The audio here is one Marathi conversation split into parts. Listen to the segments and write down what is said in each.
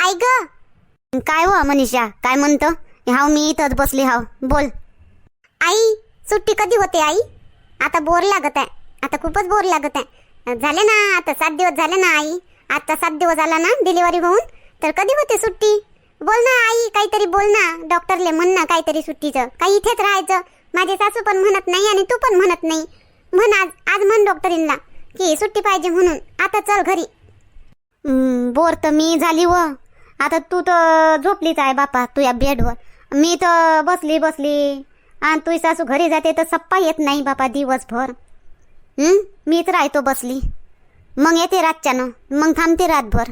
आई ग. काय हो मनीषा? काय म्हणतं? हाव मी इथंच बसली हाव. बोल. आई सुट्टी कधी होते आई? आता बोर लागत आहे. आता खूपच बोर लागत आहे. झाले ना आता सात दिवस झाले ना आई. आता सात दिवस झाला ना डिलिव्हरी होऊन. तर कधी होते सुट्टी? बोल ना आई काहीतरी बोल ना. डॉक्टरले म्हण ना काहीतरी सुट्टीचं. काही इथेच राहायचं. माझे सासू पण म्हणत नाही आणि तू पण म्हणत नाही. म्हण आज आज म्हण डॉक्टरींना की सुट्टी पाहिजे म्हणून. आता चल घरी. बोर तर मी झाली व. आता तू तर झोपलीच आहे बापा तुझ्या बेडवर. मी तर बसली बसली. आणि तुझी सासू घरी जाते तर सप्पा येत नाही बापा दिवसभर. मीच राहतो बसली. मग येते रातच्यानं. मग थांबते रातभर.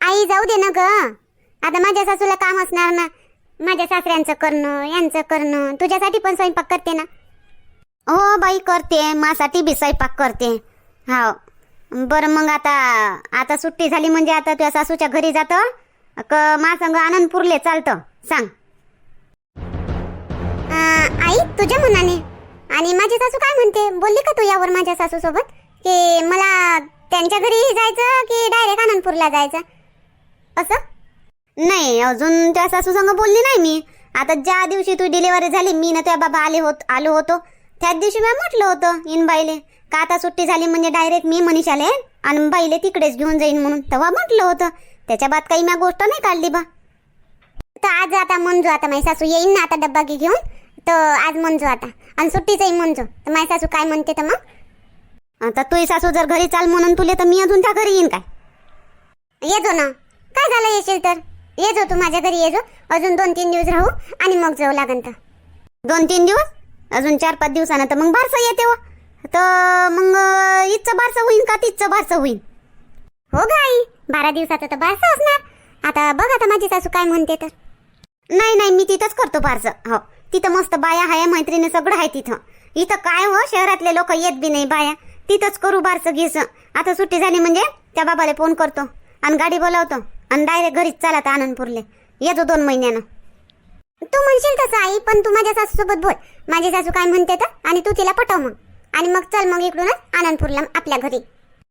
आई जाऊ दे ना ग. आता माझ्या सासूला काम असणार ना. माझ्या सासऱ्यांचं करणं यांचं करणं. तुझ्यासाठी पण स्वयंपाक करते ना. हो बाई करते. मासाठी बी स्वयंपाक करते. हाव. बरं मग आता आता सुट्टी झाली म्हणजे आता तुझ्या सासूच्या घरी जातं. क मा संग आनंदपूरले चालतं. सांग. आई तुझ्या मनाने आणि माझी सासू काय म्हणते? बोलली का तू यावर माझ्या सासू सोबत की मला त्यांच्या घरी जायचं की डायरेक्ट आनंदपूरला जायचं? असं? नाही अजून त्या सासू संग बोलली नाही मी. आता ज्या दिवशी तू डिलिव्हरी झाली मी ना त्या बाबा आले होत आलो होतो. त्याच दिवशी मी म्हटलं होतं इन बाईले. का आता सुट्टी झाली म्हणजे डायरेक्ट मी मनीषाले आणि बाईले तिकडेच घेऊन जाईन म्हणून? तेव्हा म्हटलं होतं. त्याच्या बाद काही मी गोष्ट नाही काढली बा. तर आज आता मंजू आता माझी सासू येईन ना आता डब्बा घेऊन. तर आज मंजू आता. आणि सुट्टीच येईन मंजू तर माझी सासू काय म्हणते तर मग? आता तुझी सासू जर घरी चाल म्हणून तुले तर मी अजून त्या घरी येईन काय? येजो ना. काय झालं येशील तर? ये जो तू माझ्या घरी ये जो अजून दोन तीन दिवस राहू आणि मग जाऊ लागन तर. दोन तीन दिवस? अजून चार पाच दिवसानं तर मग बारसं येते व तर मग इथचं बारसं होईन का तिथचं बारसं होईन? हो ग आई बारा दिवसाचं तर बारसं असणार. आता बघ आता माझी सासू काय म्हणते तर. नाही नाही मी तिथंच करतो बारसं. हो तिथं मस्त बाया हाय मैत्रिणी सगळं आहे तिथं. इथं काय हो शहरातले लोक येत बी नाही बाया. तिथंच करू बारसं घेस आता सुट्टी झाली म्हणजे त्या बाबाला फोन करतो आणि गाडी बोलावतो आणि डायरेक्ट घरीच चालत आनंदपूरले. येतो दोन महिन्यानं. तू म्हणशील तसं आई पण तू माझ्या सासूसोबत बोल. माझी सासू काय म्हणते तर? आणि तू तिला पटव मग. आणि मग चल मग इकडूनच आनंदपूरला आपल्या घरी.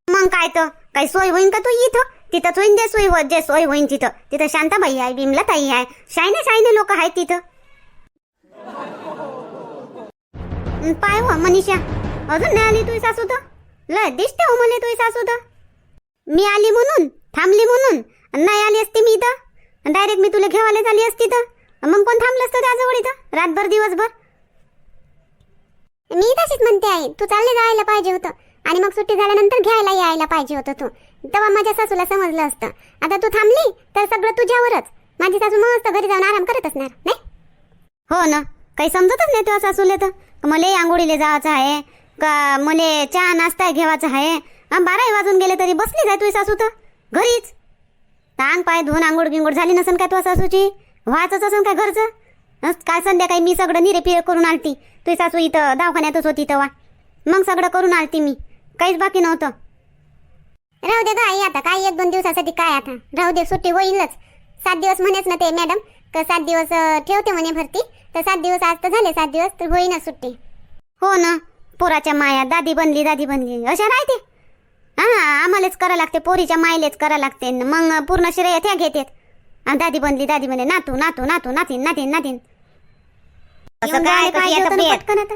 मग काय तर काही सोय होईन का तू इथं? तिथंच होईन जे सोय हो जे सोय होईन तिथं. तिथं शांताबाई आहे बिमला ताई आहे. शायने शायने लोक आहेत तिथं. पाय हो मनीषा. अजून नाही आली तुझी सासू तर? लय दिसते हो मला तुझी सासू तर. मी आली म्हणून थांबली म्हणून. नाही आली असती मी इथं डायरेक्ट मी तुला घेवायला झाली असती तर. मग कोण थांबलं असतं त्याजवळ इथं? रातभर दिवसभर? मी तशीच म्हणते आहे तू चालले जायला पाहिजे होतं. आणि मग सुट्टी झाल्यानंतर घ्यायला यायला पाहिजे होतं तू. तेव्हा माझ्या सासूला समजलं असतं. आता तू थांबली तर सगळं तुझ्यावरच. माझी सासू मस्त घरी जाऊन आराम करत असणार नाही? हो ना. काही समजतच नाही तुझ्या सासूले तर. मले आंघोळीले जायचं आहे. का मले चहा नाश्ता घेवायचा आहे. बाराही वाजून गेले तरी बसली जाय तुझी सासू तर. घरीच. टांग पाय धुवून आंघोळ गिंगोळ झाली नसेल का तुझ्या सासूची? व्हायचंच असेल काय घरचं? काय संध्याकाळी मी सगळं निरे करून आलती. तुझी सासू इथं दवाखान्यातच होती तेव्हा. मग सगळं करून आलती मी. काहीच बाकी नव्हतं. राहू दे आई आता काय एक दोन दिवसासाठी काय आता? राहू दे सुट्टी होईलच. सात दिवस म्हणेच ना ते मॅडम का सात दिवस ठेवते म्हणे भरती. तर सात दिवस आज तर झाले सात दिवस तर होईनच सुट्टी. हो ना. पोराच्या माया दादी बनली दादी बनली. अशा राहते. हा आम्हालाच करा लागते पोरीच्या मायलेच करा लागते. मग पूर्ण श्रेय त्या घेतात. दादी बनली दादी बनली नातू नातू नातू नातीन नातीन नातीन. असं काय कशी होतं ना तब्येत? पटकन आता.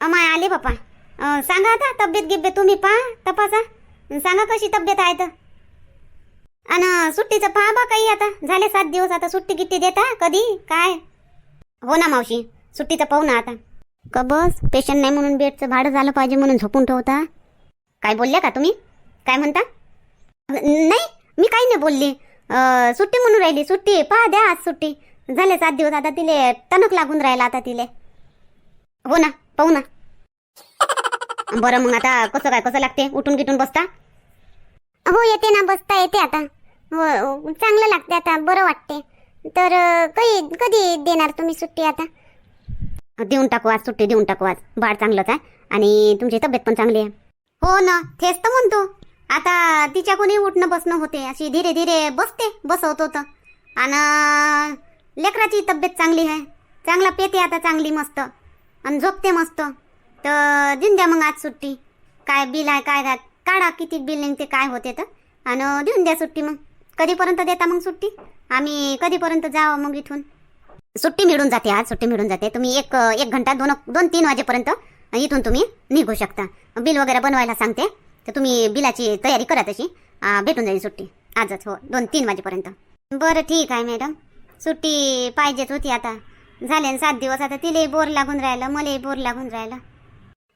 अमाय आले बापा अं, सांगा आता तब्येत गिब्येत तुम्ही पहा तपासा. अन सांगा कशी तब्येत आहे तर. आणि सुट्टीचं पहा बा काही आता. झाले सात दिवस आता सुट्टी किट्टी देता कधी? काय? हो ना मावशी सुट्टीचं पाहू ना आता. का बस? पेशंट नाही म्हणून बेडचं भाडं झालं पाहिजे म्हणून झोपून ठेवता. काय बोलल्या का तुम्ही? काय म्हणता? नाही मी काही नाही बोलली. सुट्टी म्हणून राहिली सुट्टी. पहा द्या आज सुट्टी. झाले सात दिवस आता तिले टणक लागून राहिला आता तिले. हो ना पाहू ना. बरं मग आता कसं काय कसं लागते? उठून गिटून बसता? हो येते ना बसता येते आता. हो, हो चांगलं लागते आता बरं वाटते. तर काही कधी कधी देणार तुम्ही सुट्टी आता? देऊन टाकू आज सुट्टी देऊन टाकू आज. बाळ चांगलंच आहे आणि तुमची तब्येत पण चांगली आहे. हो ना तेच तर म्हणतो. आता तिच्या कोणी उठणं बसणं होते. अशी धीरे धीरे बसते बसवत होतं. आणि लेकराची तब्येत चांगली आहे. चांगला पेते आता चांगली मस्त. आणि झोपते मस्त. तर देऊन द्या मग आज सुट्टी. काय बिल आहे काय काय काढा किती बिल निघते काय होते तर. आणि देऊन द्या सुट्टी मग. कधीपर्यंत देता मग सुट्टी? आम्ही कधीपर्यंत जावं मग इथून? सुट्टी मिळून जाते आज सुट्टी मिळून जाते. तुम्ही एक एक घंटा दोन दोन तीन वाजेपर्यंत इथून तुम्ही निघू शकता. बिल वगैरे बनवायला सांगते. तर तुम्ही बिलाची तयारी करा तशी. भेटून जाईल सुट्टी. आजच हो दोन तीन वाजेपर्यंत. बरं ठीक आहे मॅडम. सुट्टी पाहिजेच होती आता. झाले ना सात दिवस आता तिलाही बोर लागून राहिलं मलाही बोर लागून राहिलं.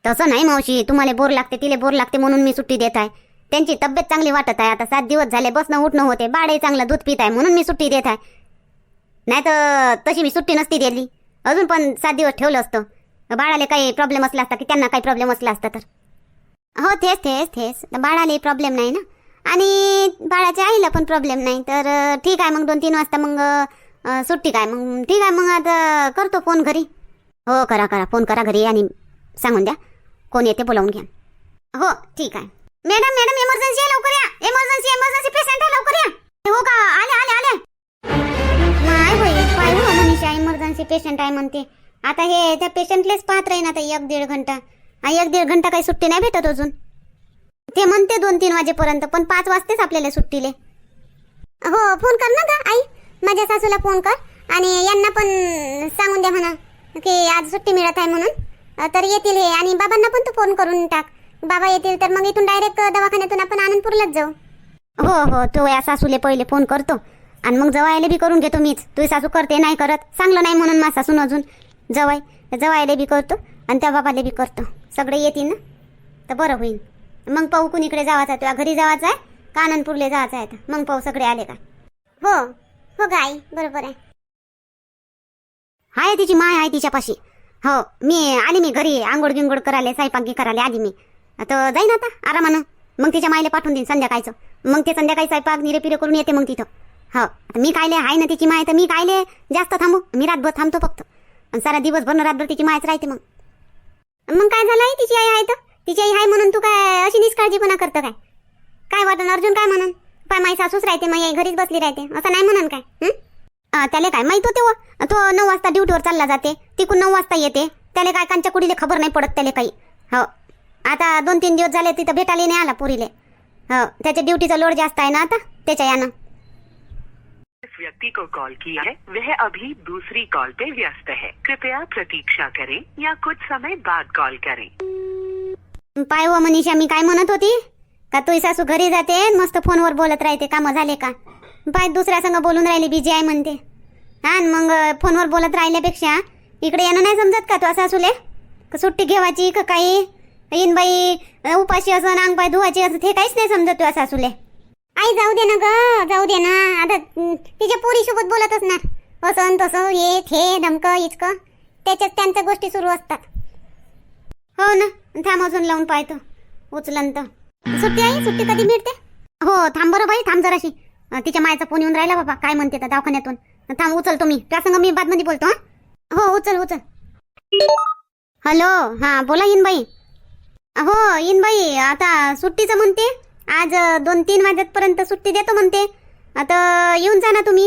तसं नाही मावशी तुम्हाला बोर लागते तिला बोर लागते म्हणून मी सुट्टी देत आहे. त्यांची तब्येत चांगली वाटत आहे आता सात दिवस झाले बसणं उठणं होते बाळही चांगलं दूध पित आहे म्हणून मी सुट्टी देत आहे. नाही तर तशी मी सुट्टी नसती दिली अजून पण सात दिवस ठेवलं असतं. बाळाला काही प्रॉब्लेम असला असता की त्यांना काही प्रॉब्लेम असला असता तर. हो तेच तेच तेच. बाळालाही प्रॉब्लेम नाही ना? आणि बाळाच्या आईला पण प्रॉब्लेम नाही. तर ठीक आहे मग दोन तीन वाजता मग सुट्टी काय? मग ठीक आहे मग आता करतो फोन घरी. हो करा करा. फोन करा घरी आणि सांगून द्या. कोण येते बोलावून घ्या. हो ठीक आहे. मॅडम मॅडम इमर्जन्सी आहे लवकर या. इमर्जन्सी इमर्जन्सी पेशंट आहे लवकर या. हो का? आले आले आले. नाही बाई हो मनीषा इमर्जन्सी पेशंट आहे म्हणते. आता हे त्या पेशंटलेच पाहत राहीन आता एक दीड घंटा. एक दीड घंटा काही सुट्टी नाही भेटत अजून. ते म्हणते दोन तीन वाजेपर्यंत पण पाच वाजतेच आपल्याला सुट्टीले. हो फोन कर ना ग आई. माझ्या सासूला फोन कर. आणि यांना पण सांगून द्या म्हणा की आज सुट्टी मिळत आहे म्हणून. तर येतील हे. आणि बाबांना पण तू फोन करून टाक. बाबा येतील तर मग इथून डायरेक्ट दवाखान्यातून आपण आनंदपूरलाच जाऊ. हो हो. तो या सासूले पहिले फोन करतो. आणि मग जवायला बी करून घेतो मीच. तुझी सासू करते नाही करत. चांगलं नाही म्हणून मा सासून अजून. जवाय जवायला बी करतो. आणि त्या बाबाला बी करतो. सगळे येतील ना? तर बरं होईल. मग पाहू कुणीकडे जावाचं आहे घरी जावाचं आहे का आनंदपूरला जायचं आहे तर? मग पाहू सगळे आले का? हो. हो ग बरोबर आहे. हाय तिची माय आहे तिच्यापाशी. हो. मी आली मी घरी. आंघोळ गिंगोळ करायला साईपांगी करायला आली मी. आता जाईन आता आरामानं. मग तिच्या मायला पाठवून देईन संध्याकाळचं. मग ते संध्याकाळी स्वयंपाक निरेपिरे करून येते मग तिथं. हो. मी कायले? आहे ना तिची माय. तर मी कायले? जास्त थांबू. मी रातभर थांबतो फक्त. आणि सारा दिवसभर रातभर तिची मायच राहते मग. मग काय झालं तिची आई आहे तर? तिची आई आहे म्हणून तू काय अशी निष्काळजीपणा करतं काय? काय वाटन? अर्जुन काय म्हणून? पाय माई सासूच राहते माई आई घरीच बसली राहते. असं नाही म्हणून काय? हं? त्याला काय माहीत होते व? तो नऊ वाजता ड्युटीवर चालला जाते. तिकून नऊ वाजता येते. त्याला काय कांच्या कुडीले खबर नाही पडत त्याला काही. हो. आता दोन तीन दिवस झाले तिथं भेटायला नाही आला पुरीले. हो. त्याच्या ड्युटीचा लोड जास्त आहे ना आता? त्याच्या यानं. व्यक्ति को कॉल किया है वह अभी दूसरी कॉल पे व्यस्त है। कृपया प्रतीक्षा करें या कुछ समय बाद कॉल करें। पाय व मनीषा मी काय म्हणत होती? का तुझी सासू घरी जाते? मस्त फोनवर बोलत राहते कामं झाले का? पाय दुसऱ्या संग बोलून राहिली बिजी आहे म्हणते. हा न मग फोनवर बोलत राहिल्यापेक्षा इकडे येणं नाही समजत का तुझ्या सासूले? का सुट्टी घेवायची का काही? इन बाई उपाशी असं अंग पाय धुवायची असं ते काहीच नाही समजत तुझ्या सासूले. आई जाऊ दे ना ग जाऊ दे ना. आता तिच्या पोरीसोबत बोलत असणार असं तसं ये थे धमकं इचक त्याच्यात त्यांच्या गोष्टी सुरू असतात. हो ना. थांब अजून लावून पाहतो. उचलन तर. सुट्टी आहे? सुट्टी कधी मिळते? हो थांब बरं बाई थांब जराशी. तिच्या मायचा फोन येऊन राहिला बाबा. काय म्हणते दवाखान्यातून. थांब उचलतो तुम्ही. त्या संग मी बादमध्ये बोलतो हो. उचल उचल. हॅलो हा बोला बाई हो बाई आता सुट्टीचं म्हणते? आज दोन तीन वाजेपर्यंत सुट्टी देतो म्हणते. आता येऊन जा ना तुम्ही.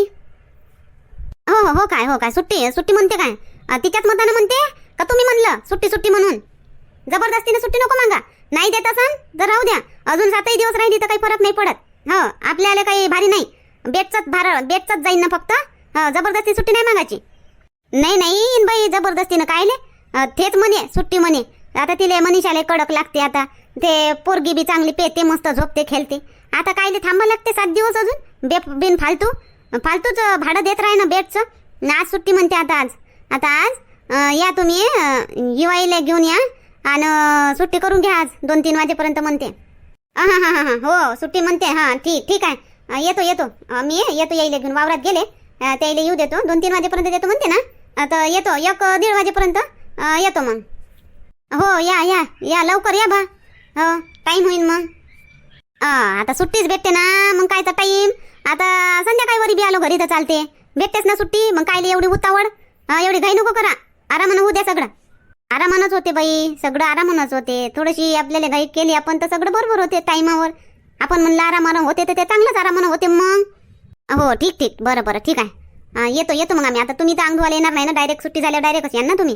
हो हो हो काय हो काय सुट्टी सुट्टी म्हणते काय? तिच्याच मतानं म्हणते? का तुम्ही म्हणलं सुट्टी सुट्टी म्हणून? जबरदस्तीने सुट्टी नको मागा. नाही देत असन तर राहू द्या. अजून सातही दिवस राहिली तर काही फरक नाही पडत. हो आपल्याला काही भारी नाही. बेटचाच भार बेटचाच जाईन ना फक्त. हो, जबरदस्ती सुट्टी नाही मागायची. नाही नाही बाई जबरदस्तीनं. कायले थेच तेच म्हणे सुट्टी म्हणे. आता तिले मनीषाले कडक लागते आता. ते पोरगी बी चांगली पेते मस्त झोपते खेळते. आता कायले थांबा लागते सात दिवस अजून? बे बिन फालतू? फालतूच भाडं देत राही ना बेडचं आज सुट्टी म्हणते आता आज. आता आज या तुम्ही युवाईला घेऊन या आणि सुट्टी करून घ्या आज. दोन तीन वाजेपर्यंत म्हणते. हां हां हां हां हो सुट्टी म्हणते. हां ठीक ठीक आहे. येतो येतो. मी येतो यायला घेऊन. वावरात गेले. त्याला येऊ देतो. दोन तीन वाजेपर्यंत देतो म्हणते ना? आता येतो. एक दीड वाजेपर्यंत येतो मग. हो या या या लवकर या बा. हो टाईम होईल मग. आता सुट्टीच भेटते ना मग कायचा टाईम आता संध्याकाळी वरी बी आलो घरी तर चालते. भेटतेच ना सुट्टी मग कायले एवढी उतावळ? एवढी घाई नको करा. आरामानं होऊ द्या सगळं. आरामानच होते बाई सगळं आरामानच होते. थोडीशी आपल्याला घाई केली आपण तर सगळं बरोबर होते टाईमावर आपण म्हणलं आरामानं होते तर ते चांगलंच आरामानं होते मग. हो ठीक ठीक. बरं बरं. ठीक आहे. येतो येतो मग आम्ही. आता तुम्ही तर अंगवाला येणार नाही ना. डायरेक्ट सुट्टी झाल्यावर डायरेक्टच या ना तुम्ही.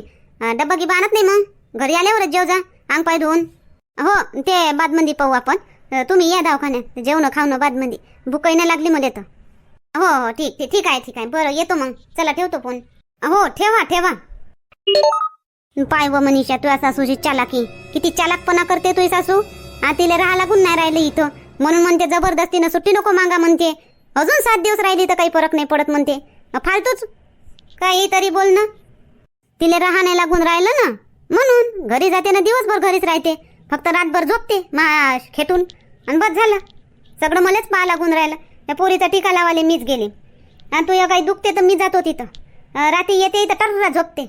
डब्बा गिबा आणत नाही मग? घरी आल्यावरच जेव जा अंग पाय धुवून. हो ते बादमंदी पाहू आपण. तुम्ही या दवाखान्यात. जेवण खावणं बादमंदी. भूकही नाही लागली मला तर. हो हो ठीक ठीक आहे ठीक आहे. बरं येतो मग. चला ठेवतो फोन. हो ठेवा ठेवा. पाय व मनीषा तुझ्या सासूची चालाकी. किती चालाकपणा करते तुझी सासू? आ तिला राहा लागून नाही राहिले इथं. म्हणून म्हणते जबरदस्तीनं सुट्टी नको मागा म्हणते. अजून सात दिवस राहिली तर काही फरक नाही पडत म्हणते. फालतूच. काही तरी बोल ना तिला राहा नाही लागून राहिलं ना? म्हणून. घरी जाते ना दिवसभर घरीच राहते. फक्त रातभर झोपते मा खेटून. आणि बस झालं. सगळं मलाच पाहा लागून राहिलं. त्या पोरीचा टीका लावाले मीच गेले. आणि तुझ्या काही दुखते तर मी जातो तिथं. रात्री येते तर टर्रा झोपते.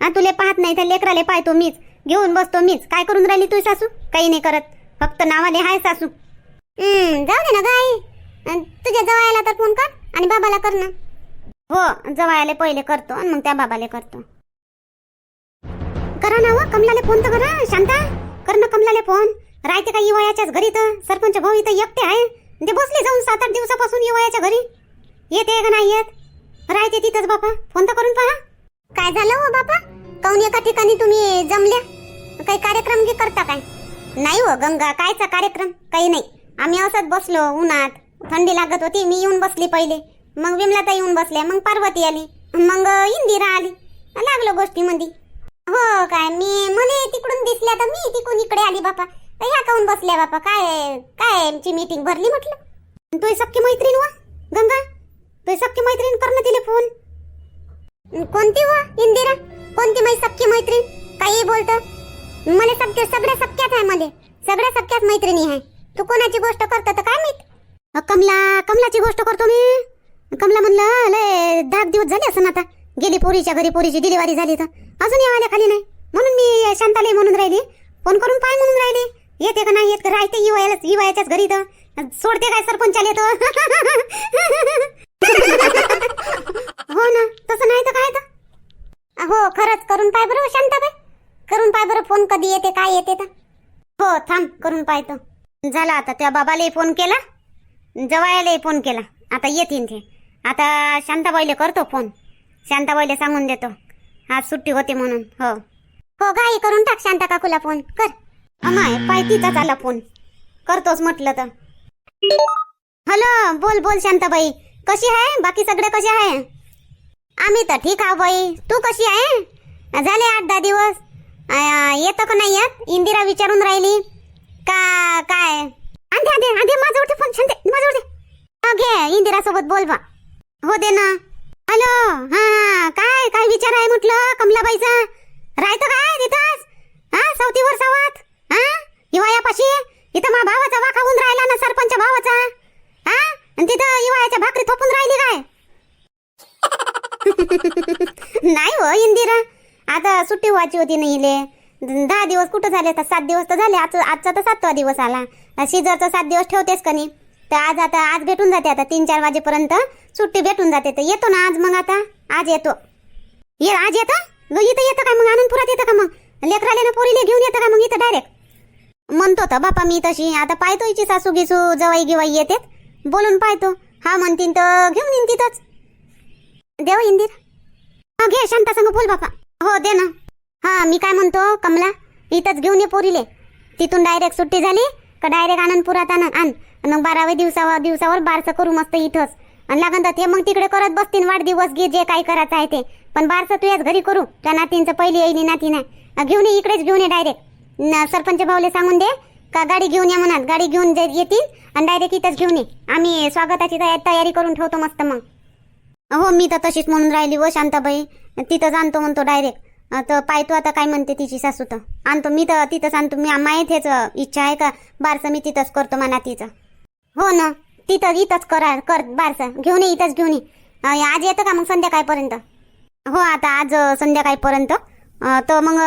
आणि तुले पाहत नाही तर लेकराले पाहतो मीच. घेऊन बसतो मीच. काय करून राहिली तुझी सासू? काही नाही करत. फक्त नावाले हाय सासू. जाऊ दे ना गाई तुझ्या जवळ तर फोन कर आणि बाबाला कर ना. हो जवायले पहिले करतो आणि मग त्या बाबाले करतो. करा ना व कमलाले फोन तर करा. शांता? कर ना कमलाले फोन. राहते का वयाच्याच घरी तर? सरपंच भाऊ इथं एकटे आहे. ते बसले जाऊन सात आठ दिवसापासून वयाच्या घरी. येते का नाही येत? राहते तिथंच बापा. फोन तर करून पहा. काय झालं हो बापा? काऊन एका ठिकाणी तुम्ही जमल्या? काही कार्यक्रम की करता काय? नाही हो गंगा. कायचा कार्यक्रम? काही नाही. आम्ही असंच बसलो उन्हात. थंडी लागत होती. मी येऊन बसली पहिले. मग विमला तर येऊन बसल्या. मग पार्वती आली. मग इंदिरा आली. लागलो गोष्टीमध्ये. हो काय मी मला तिकडून दिसल्या तर मी तिकडून इकडे आली बापा. तर ह्या काऊन बसल्या बापा? काय काय आमची मीटिंग भरली म्हटलं? तुझी सख्खी मैत्रीण वा? गंगा तुझी सख्खी मैत्रीण कर ना तिले फोन कोणती वा इंदिरा? कोणती माझी सख्खी मैत्रीण? काही बोलत. मला सगळ्या सगळ्या सख्याच आहे मध्ये सगळ्या सख्याच मैत्रिणी आहे. तू कोणाची गोष्ट करतो तर काय माहीत? कमला कमलाची गोष्ट करतो मी. कमला म्हणलं लय दहा दिवस झाले असं आता. गेली पोरीच्या घरी पोरीची डिलिव्हरी झाली तर. अजून आल्या खाली नाही. म्हणून मी शांताले म्हणून राहिली. फोन करून पाय म्हणून राहिले. येते का नाही येत का? राहते युवायला युवायाच्याच घरी तर. सोडते काय सरपंचाले तर? हो ना तसं नाही तर काय तर? हो खरंच. करून पाय बरं हो, शांताबाई. करून पाय बरं फोन कधी येते काय येते तर. हो थांब करून पाहतो. झाला आता त्या बाबालाही फोन केला. जवायालाही फोन केला. आता येतील ते. आता शांताबाईला करतो फोन. शांताबाईला सांगून देतो. आज सुट्टी होते म्हणून हो. हो घाई करून टाक शांता काकूला फोन. कर. अमाय पाय तिचाच आला फोन. करतोच म्हटलं तर. हॅलो बोल बोल शांताबाई. कशी आहे? बाकी सगळे कसे आहे? आम्ही तर ठीक आहो बाई. तू कशी आहे? झाले आठ दहा दिवस. येतं का नाही येत? इंदिरा विचारून राहिली. का काय? आधी आधी आधी माझं उठे फोन. शांते माझ्यावर दे घे इंदिरा सोबत बोल बा हो दे ना. हॅलो हा काय काय विचार आहे म्हटलं कमलाबाईचा? राहतं काय तिथंच हा सवतीवर सावत? हा हिवाळ्यापाशी? इथं मा भावाचा वाखा होऊन राहिला ना सरपंच भावाचा? हा आणि तिथं हिवाळ्याच्या भाकरी थोपून राहिली काय? नाही हो इंदिरा. आता सुट्टी व्हायची होती ना इले दहा दिवस कुठं झाले तर सात दिवस तर झाले आज आजचा तर सातवा दिवस आला. शिजरचा सात दिवस ठेवतेस का नाही तर आज आता आज भेटून जाते आता तीन चार वाजेपर्यंत. सुट्टी भेटून जाते तर येतो ना आज मग आता. आज येतो. ये आज येतं? ग इथं येतं का मग? आनंदपुरात येतं का मग? लेकराले ना पोरीले घेऊन येतं का मग इथं डायरेक्ट म्हणतो तर बापा मी तशी. आता पाहतो हिची सासू गिसू जवाई गिवाई येते बोलून पाहतो. हा म्हणतीन तर घेऊन येईन तिथंच. देव इंदिर. हा घे शांता संग बोल बापा. हो दे ना. हा मी काय म्हणतो कमला इथंच घेऊन ये पोरीले. तिथून डायरेक्ट सुट्टी झाली का डायरेक्ट आनंदपुरात आण. आण मग बाराव्या दिवसावर दिवसावर बारसं करू मस्त इथंच. आणि लागन तर ते मग तिकडे करत बसतील वाढदिवस घे जे काही करायचं आहे ते. पण बारसं तू याच घरी करू. त्या नातींचं पहिली येईली नाती नाही. घेऊन ये इकडेच घेऊन ये डायरेक्ट सरपंच भाऊले सांगून दे का गाडी घेऊन या म्हणत गाडी घेऊन जे- येतील आणि डायरेक्ट इथंच घेऊन ये. आम्ही स्वागताची तयारी करून ठेवतो मस्त मग. हो मी तर तशीच म्हणून राहिली व शांताबाई. तिथं आणतो म्हणतो डायरेक्ट तर पाहतो आता काय म्हणते तिची सासू तर. आणतो मी तर तिथंच आणतो. मी माहीत हेच इच्छा आहे का? बारसं मी तिथंच करतो मना तिचं हो ना. तिथं इथंच करा कर बारसं. घेऊन ये इथंच घेऊन ये. आज येतं का मग संध्याकाळपर्यंत? हो आता आज संध्याकाळपर्यंत. तर मग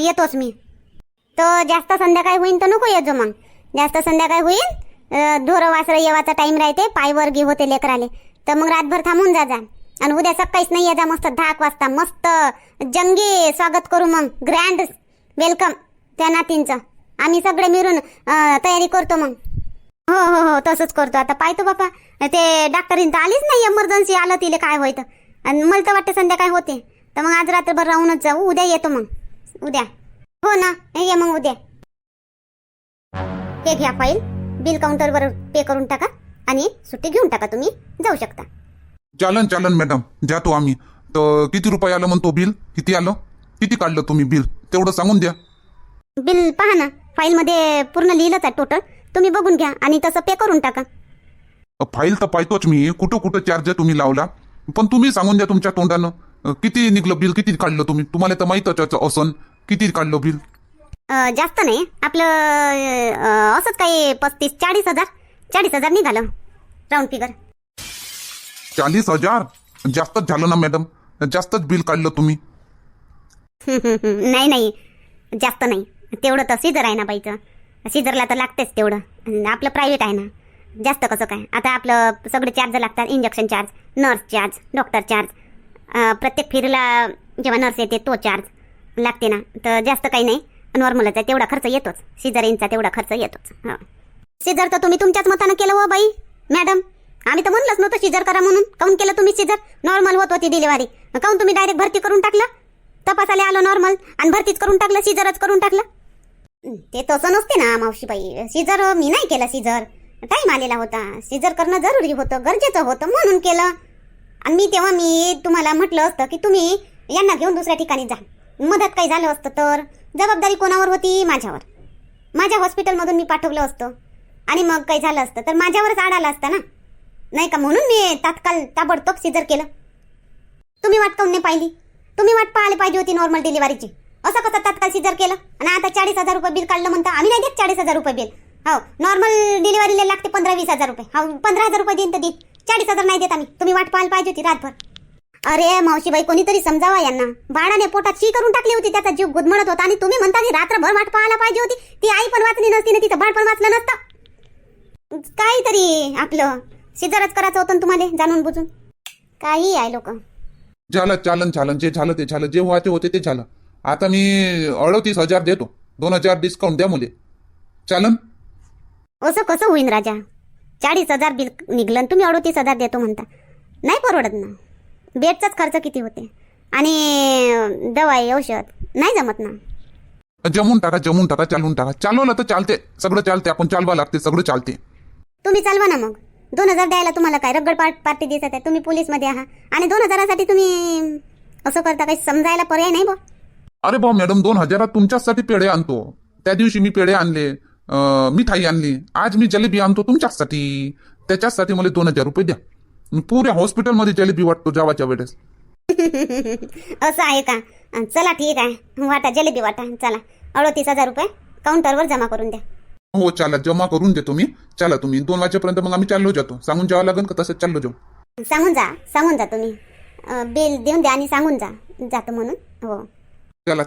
येतोच मी. तर जास्त संध्याकाळी होईन तर नको येजो मग. जास्त संध्याकाळी होईल धोरं ढोरं वासरं येवाचा टाईम राहते पायवर घे होते लेकराले. तर मग रातभर थांबून जा जा. आणि उद्या सकाळीच नाही ये जा मस्त दहा एक वाजता मस्त जंगी स्वागत करू मग. ग्रँड वेलकम त्या नातींचं. आम्ही सगळे मिळून तयारी करतो मग. हो हो. तसंच करतो. आता पाहतो बापा. ते डॉक्टरीन तर आलीच नाही इमर्जन्सी आलं तिले काय होतं आणि मला तर वाटतं संध्याकाळी होते. तर मग आज रात्रभर राहूनच जाऊ. उद्या येतो मग. उद्या. हो ना. हे ये मग उद्या. हे घ्या फाईल बिल काउंटरवर पे करून टाका. आणि सुट्टी घेऊन टाका तुम्ही. जाऊ शकता. चालन चालन मॅडम जातो आम्ही. तर किती रुपये आलं म्हणतो बिल किती आलं? किती काढलं तुम्ही बिल तेवढं सांगून द्या. बिल पहा ना. फाईलमध्ये पूर्ण लिहिलंच आहे टोटल तुम्ही बघून घ्या आणि तसं पे करून टाका. फाईल तर पाहतोच मी. कुठं कुठं चार्ज तुम्ही लावला? पण तुम्ही सांगून द्या तुमच्या तोंडानं. किती निघलं बिल किती काढलं तुम्ही? तुम्हाला तर माहीतच असन. किती काढलं बिल जास्त नाही. आपलं असंच काही पस्तीस चाळीस हजार. चाळीस हजार निघालं. राऊंड फिगर चाळीस हजार? जास्तच झालं ना मॅडम जास्तच बिल काढलं तुम्ही. नाही नाही. जास्त नाही. तेवढं सीझर आहे ना बाईचं. सीझरला तर लागतेच तेवढं. आपलं प्रायव्हेट आहे ना. जास्त कसं काय? आता आपलं सगळे चार्ज लागतात. Injection charge nurse charge doctor charge प्रत्येक फिरीला जेव्हा नर्स येते तो चार्ज लागते ना. तर जास्त काही नाही. नॉर्मलच आहे तेवढा खर्च येतोच. सिझरिनचा तेवढा खर्च येतोच. हो. सिझर तर तुम्ही तुमच्याच मतानं केलं हो बाई. मॅडम आम्ही तर म्हणलंच नव्हतं सिझर करा म्हणून. काऊन केलं तुम्ही सिझर नॉर्मल होत होती डिलिव्हरी काऊन तुम्ही डायरेक्ट भरती करून टाकलं? तपासायला आलो नॉर्मल आणि भरतीच करून टाकलं सिझरच करून टाकलं? ते तसं नसते ना मावशीबाई. सीझर मी नाही केलं सीझर. टाईम आलेला होता. सीझर करणं जरुरी होतं गरजेचं होतं म्हणून केलं. आणि मी तेव्हा मी तुम्हाला म्हटलं असतं की तुम्ही यांना घेऊन दुसऱ्या ठिकाणी जा. मदत काही झालं असतं तर. जबाबदारी कोणावर होती? माझ्यावर. माझ्या हॉस्पिटलमधून मी पाठवलं असतं. आणि मग काही झालं असतं तर माझ्यावरच आड आला असता ना. नाही का म्हणून मी तात्काळ ताबडतोब सीझर केलं. तुम्ही वाट काऊन नाही पाहिली. तुम्ही वाट पाहायला पाहिजे होती नॉर्मल डिलिव्हरीची असं कसं तात्काळ सिजर केलं? आणि आता चाळीस हजार रुपये बिल काढलं म्हणता आम्ही नाही देत चाळीस हजार रुपये बिल. हो नॉर्मल डिलिव्हरीला लागते पंधरा वीस हजार रुपये. हो पंधरा हजार रुपये देईन तर देत चाळीस हजार नाही देत आम्ही. तुम्ही वाट पाहायला पाहिजे होती रातभर. अरे मावशीबाई कोणीतरी समजावा यांना. बाळाने पोटात शी करून टाकली होती त्याचा जीव गुदमळत होता. आणि तुम्ही म्हणता की रात्रभर वाट पाहायला पाहिजे होती. ती आई पण वाचली नसती ना तिचं बाळ पण वाचलं नसतं. काहीतरी आपलं सिजरच करायचं होतं ना तुम्हाला जाणून बुजून. काही आहे लोक. झालं चालन चालन. जे झालं ते झालं. जे व्हायचे होते ते झालं. आता मी अडतीस हजार देतो. दोन हजार डिस्काउंट द्या मुले. चालन? असं कसं होईन राजा? चाळीस हजार बिल निघलं तुम्ही अडोतीस हजार देतो म्हणता. नाही परवडत ना. बेडचाच खर्च किती होते? आणि दवाई औषध नाही जमत ना. जमून टाका जमून टाका चालवून टाका. चालवलं तर चालते. सगळं चालते. आपण चालवा लागते. सगळं चालते. तुम्ही चालवा ना मग. दोन हजार द्यायला तुम्हाला काय रगड पार्ट पार्टी दिसत आहे. तुम्ही पोलीसमध्ये आहात. आणि दोन हजारासाठी तुम्ही असं करता काही समजायला पर्याय नाही बा. अरे भाऊ मॅडम दोन हजारात तुमच्याचसाठी पेढे आणतो. त्या दिवशी मी पेढे आणले मिठाई आणली. आज मी जलेबी आणतो तुमच्याचसाठी त्याच्याचसाठी मला दोन हजार रुपये द्या. पुऱ्या हॉस्पिटलमध्ये जलेबी वाटतो जेवाच्या वेळेस. असं आहे का? चला ठीक आहे. वाटा जलेबी वाटा. चला. अडोतीस हजार रुपये काउंटरवर जमा करून द्या. हो चला. जमा करून देतो मी. चला तुम्ही. दोन वाजेपर्यंत मग आम्ही चाललो जातो. सांगून जावं लागेल का तसंच चाललो जाऊ? सांगून जा. सांगून जा तुम्ही. बिल देऊन द्या आणि सांगून जा. जातो म्हणून. हो. चला